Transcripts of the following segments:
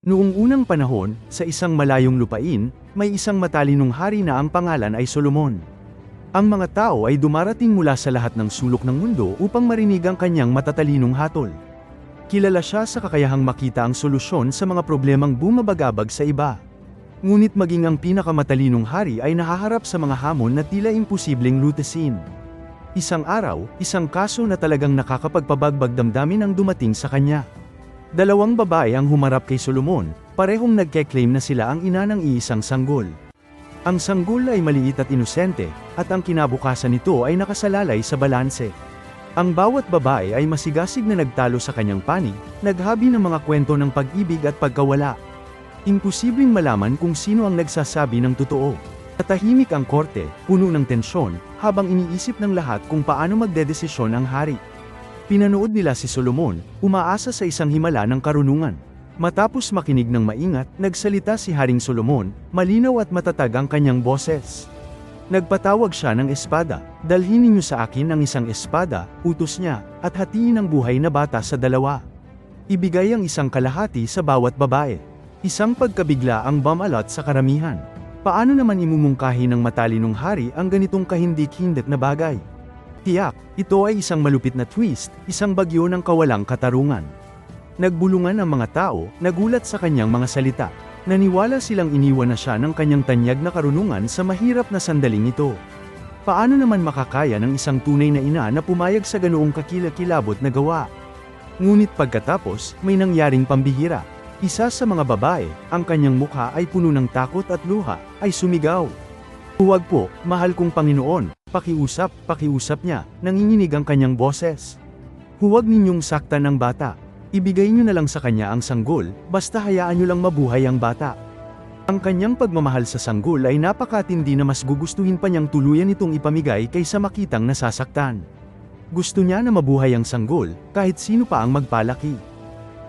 Noong unang panahon, sa isang malayong lupain, may isang matalinong hari na ang pangalan ay Solomon. Ang mga tao ay dumarating mula sa lahat ng sulok ng mundo upang marinig ang kanyang matatalinong hatol. Kilala siya sa kakayahang makita ang solusyon sa mga problemang bumabagabag sa iba. Ngunit maging ang pinakamatalinong hari ay nahaharap sa mga hamon na tila imposibleng lutasin. Isang araw, isang kaso na talagang nakakapagpabagbag damdamin ang dumating sa kanya. Dalawang babae ang humarap kay Solomon, parehong nagke-claim na sila ang ina ng iisang sanggol. Ang sanggol ay maliit at inosente, at ang kinabukasan nito ay nakasalalay sa balanse. Ang bawat babae ay masigasig na nagtalo sa kanyang panig, naghabi ng mga kwento ng pag-ibig at pagkawala. Imposibleng malaman kung sino ang nagsasabi ng totoo. Natahimik ang korte, puno ng tensyon, habang iniisip ng lahat kung paano magdedesisyon ang hari. Pinanood nila si Solomon, umaasa sa isang himala ng karunungan. Matapos makinig ng maingat, nagsalita si Haring Solomon, malinaw at matatag ang kanyang boses. Nagpatawag siya ng espada, dalhin ninyo sa akin ang isang espada, utos niya, at hatiin ang buhay na bata sa dalawa. Ibigay ang isang kalahati sa bawat babae. Isang pagkabigla ang bamalot sa karamihan. Paano naman imumungkahi ng matalinong hari ang ganitong kahindik-hindik na bagay? Tiyak, ito ay isang malupit na twist, isang bagyo ng kawalang katarungan. Nagbulungan ang mga tao, nagulat sa kanyang mga salita. Naniwala silang iniwan na siya ng kanyang tanyag na karunungan sa mahirap na sandaling ito. Paano naman makakaya ng isang tunay na ina na pumayag sa ganoong kakilakilabot na gawa? Ngunit pagkatapos, may nangyaring pambihira. Isa sa mga babae, ang kanyang mukha ay puno ng takot at luha, ay sumigaw. Huwag po, mahal kong Panginoon, pakiusap, pakiusap niya, nanginginig ang kanyang boses. Huwag ninyong saktan ng bata. Ibigay niyo na lang sa kanya ang sanggol, basta hayaan niyo lang mabuhay ang bata. Ang kanyang pagmamahal sa sanggol ay napakatindi na mas gugustuhin pa niyang tuluyan itong ipamigay kaysa makitang nasasaktan. Gusto niya na mabuhay ang sanggol, kahit sino pa ang magpalaki.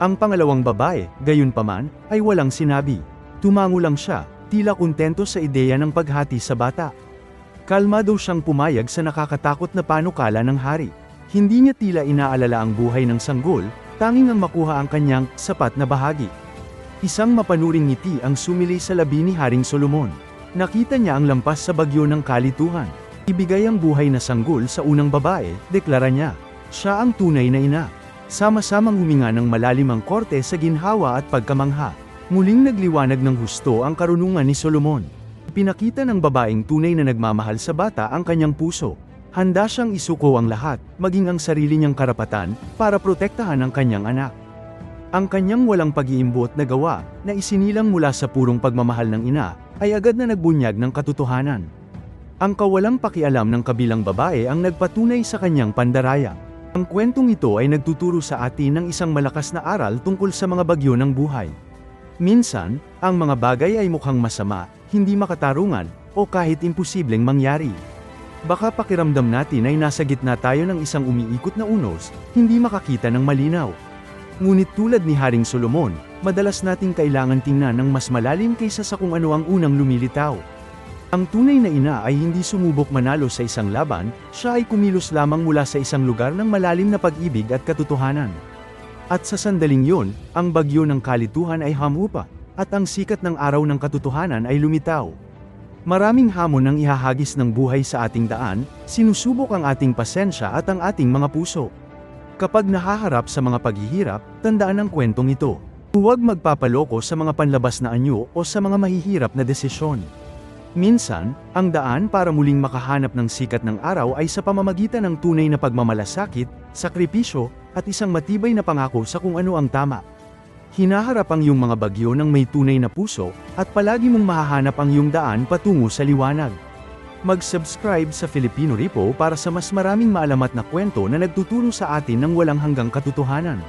Ang pangalawang babae, gayon paman, ay walang sinabi. Tumango lang siya, tila kontento sa ideya ng paghati sa bata. Kalmado siyang pumayag sa nakakatakot na panukala ng hari. Hindi niya tila inaalala ang buhay ng sanggol, tanging ang makuha ang kanyang sapat na bahagi. Isang mapanuring ngiti ang sumili sa labi ni Haring Solomon. Nakita niya ang lampas sa bagyo ng kalituhan. Ibigay ang buhay na sanggol sa unang babae, deklara niya. Siya ang tunay na ina. Sama-samang huminga ng malalim ang korte sa ginhawa at pagkamangha. Muling nagliwanag ng husto ang karunungan ni Solomon. Pinakita ng babaeng tunay na nagmamahal sa bata ang kanyang puso. Handa siyang isuko ang lahat, maging ang sarili niyang karapatan, para protektahan ang kanyang anak. Ang kanyang walang pag-iimbot na gawa, na isinilang mula sa purong pagmamahal ng ina, ay agad na nagbunyag ng katotohanan. Ang kawalang pakialam ng kabilang babae ang nagpatunay sa kanyang pandaraya. Ang kwentong ito ay nagtuturo sa atin ng isang malakas na aral tungkol sa mga bagyo ng buhay. Minsan, ang mga bagay ay mukhang masama, hindi makatarungan, o kahit imposibleng mangyari. Baka pakiramdam natin ay nasa gitna tayo ng isang umiikot na unos, hindi makakita ng malinaw. Ngunit tulad ni Haring Solomon, madalas nating kailangan tingnan ng mas malalim kaysa sa kung ano ang unang lumilitaw. Ang tunay na ina ay hindi sumubok manalo sa isang laban, siya ay kumilos lamang mula sa isang lugar ng malalim na pag-ibig at katotohanan. At sa sandaling yon, ang bagyo ng kalituhan ay hamupa, at ang sikat ng araw ng katotohanan ay lumitaw. Maraming hamon ang ihahagis ng buhay sa ating daan, sinusubok ang ating pasensya at ang ating mga puso. Kapag nahaharap sa mga paghihirap, tandaan ang kwentong ito. Huwag magpapaloko sa mga panlabas na anyo o sa mga mahihirap na desisyon. Minsan, ang daan para muling makahanap ng sikat ng araw ay sa pamamagitan ng tunay na pagmamalasakit, sakripisyo, at isang matibay na pangako sa kung ano ang tama. Hinaharap ang iyong mga bagyo ng may tunay na puso, at palagi mong mahahanap ang iyong daan patungo sa liwanag. Mag-subscribe sa Filipino Repo para sa mas maraming maalamat na kwento na nagtuturo sa atin ng walang hanggang katotohanan.